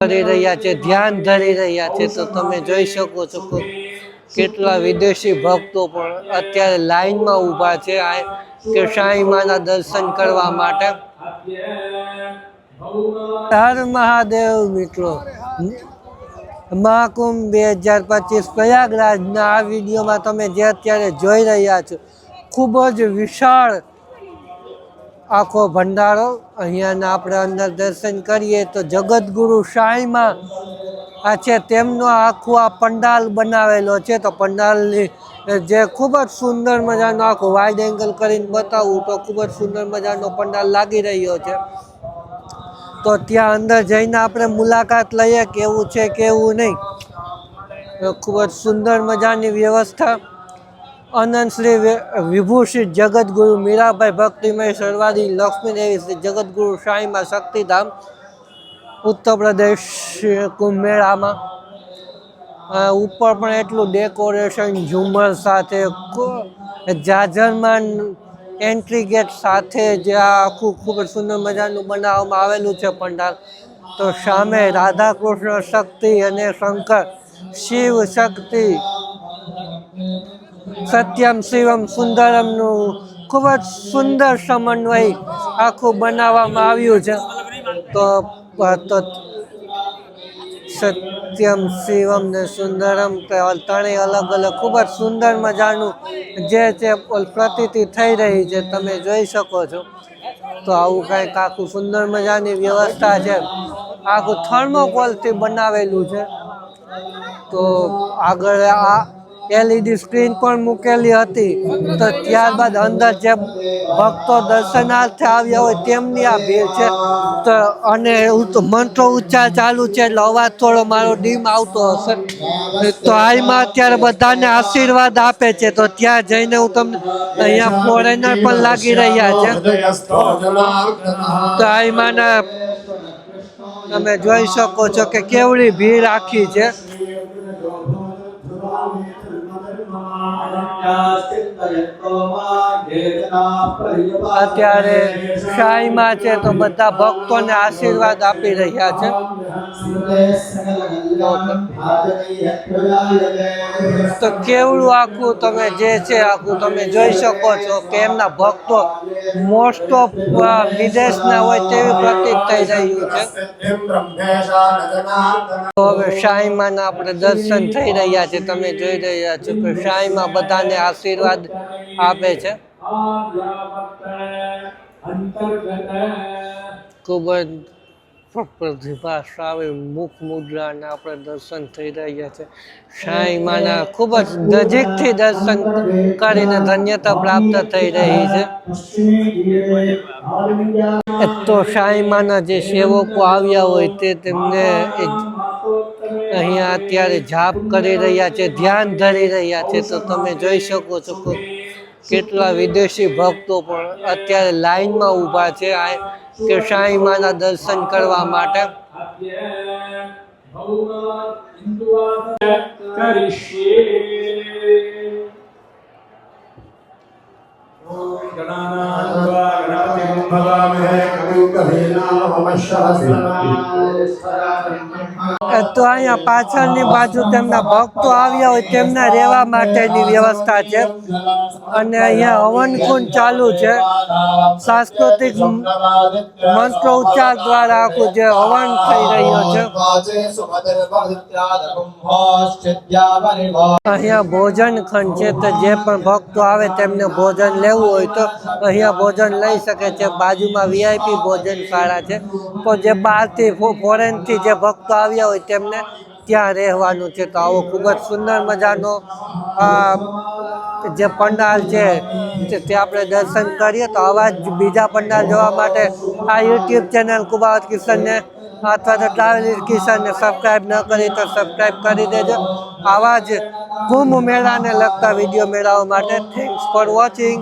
કરી રહ્યા છે, ધ્યાન ધરી રહ્યા છે, તો તમે જોઈ શકો છો કેટલા વિદેશી ભક્તો પણ અત્યારે લાઈનમાં ઊભા છે કે સાંઈ માના દર્શન કરવા માટે. હર મહાદેવ મિત્રો, મહાકુંભ બે હજાર પચીસ પ્રયાગરાજના આ વિડીયોમાં તમે જે અત્યારે જોઈ રહ્યા છો, ખૂબ જ વિશાળ આખો ભંડારો અહીંયાના આપણે અંદર દર્શન કરીએ તો જગતગુરુ સાંઈમાં આ છે તેમનો આખું આ પંડાલ બનાવેલો છે. તો પંડાલની જે ખૂબ જ સુંદર મજાનો આખો વાઇડ એંગલ કરીને બતાવું તો ખૂબ જ સુંદર મજાનો પંડાલ લાગી રહ્યો છે. તો ત્યાં અંદર જઈને આપણે મુલાકાત લઈએ કેવું છે, કેવું નહીં. ખૂબ જ સુંદર મજાની વ્યવસ્થા. અનંત શ્રી વિભૂષિત જગતગુરુ મીરાભાઈ ભક્તિમય સરવાદી લક્ષ્મીદેવી શ્રી જગતગુરુ સાંઈમાં શક્તિધામ, ઉત્તર પ્રદેશ કુંભ મેળામાં ઉપર પણ એટલું ડેકોરેશન ઝુમર સાથે જાજરમાન એન્ટ્રી ગેટ સાથે જે આ આખું ખૂબ સુંદર મજાનું બનાવવામાં આવેલું છે પંડાલ. તો સામે રાધા કૃષ્ણ શક્તિ અને શંકર, શિવ શક્તિ. સત્યમ, શિવમ, સુંદરમનું ખૂબ જ સુંદર સમન્વય આખું બનાવવામાં આવ્યું છે. તો સત્યમ, શિવમ ને સુંદરમ ત્રણેય અલગ અલગ ખૂબ જ સુંદર મજાનું જે છે પ્રતીતિ થઈ રહી છે, તમે જોઈ શકો છો. તો આવું કંઈક આખું સુંદર મજાની વ્યવસ્થા છે. આખું થર્મોકોલથી બનાવેલું છે. તો આગળ આ એલઈડી સ્ક્રીન પણ મૂકેલી હતી. તો ત્યારબાદ અંદર જે ભક્તો દર્શનાર્થે આવ્યા હોય તેમની આ ભીડ છે. તો અને મંત્રો ઉચ્ચાર ચાલુ છે એટલે અવાજ થોડો મારો ડીમ આવતો હશે. તો હાલમાં અત્યારે બધાને આશીર્વાદ આપે છે. તો ત્યાં જઈને હું તમને અહીંયા ફોરેનર પણ લાગી રહ્યા છે. તો આમાંના તમે જોઈ શકો છો કે કેવડી ભીડ આખી છે. અત્યારે શાહીમાં છે તો બધા ભક્તોને આશીર્વાદ આપી રહ્યા છે. તો કેવડું આખું તમે જે છે, આખું તમે જોઈ શકો છો કે એમના ભક્તો મોસ્ટ ઓફ વિદેશના હોય તેવી પ્રતીત થઈ રહ્યું છે. તો હવે શાહીમાં આપણે દર્શન થઈ રહ્યા છે, તમે જોઈ રહ્યા છો કે શાહીમાં બધાને આશીર્વાદ આપે છે. ખૂબ જ પ્રતિભાશાળી મુખ મુદ્રાના આપણે દર્શન થઈ રહ્યા છે. સાંઈ માના ખૂબ જ નજીકથી દર્શન કરીને ધન્યતા પ્રાપ્ત થઈ રહી છે. તો સાંઈ માના જે સેવકો આવ્યા હોય તે તેમને અહીંયા અત્યારે જાપ કરી રહ્યા છે ધ્યાન ધરી રહ્યા છે. તો તમે જોઈ શકો છો કેટલા વિદેશી ભક્તો પણ અત્યારે લાઈનમાં ઊભા છે આ કે સાંઈ માના દર્શન કરવા માટે. કરીશું. તો અહીંયા પાછળની બાજુ તેમના ભક્તો આવ્યા હોય તેમના રહેવા માટેની વ્યવસ્થા છે. અને અહીંયા હવનકુંડ ચાલુ છે. સાંસ્કૃતિક મંત્રો ઉચ્ચાર દ્વારા આખું જે હવન થઈ રહ્યો છે. અહીંયા ભોજન ખંડ છે તો જે પણ ભક્તો આવે તેમને ભોજન લેવું હોય તો અહીંયા ભોજન લઈ શકે છે. બાજુમાં વીઆઈપી ભોજનશાળા છે. તો જે બહારથી ફોરેનથી જે ભક્તો આવ્યા હોય તેમને ત્યાં રહેવાનું છે. તો આવો ખૂબ જ સુંદર મજાનો જે પંડાલ છે, તે- આપણે દર્શન કરીએ. તો આવા જ બીજા પંડાલ જોવા માટે આ યુટ્યુબ ચેનલ કુબાવત કિશનને અથવા તો ટ્રાવેલ કિશનને સબસ્ક્રાઈબ ન કરી તો સબસ્ક્રાઈબ કરી દેજો. આવા જ કુંભ મેળાને લગતા વીડિયો મેળવવા માટે થેન્ક્સ ફોર વોચિંગ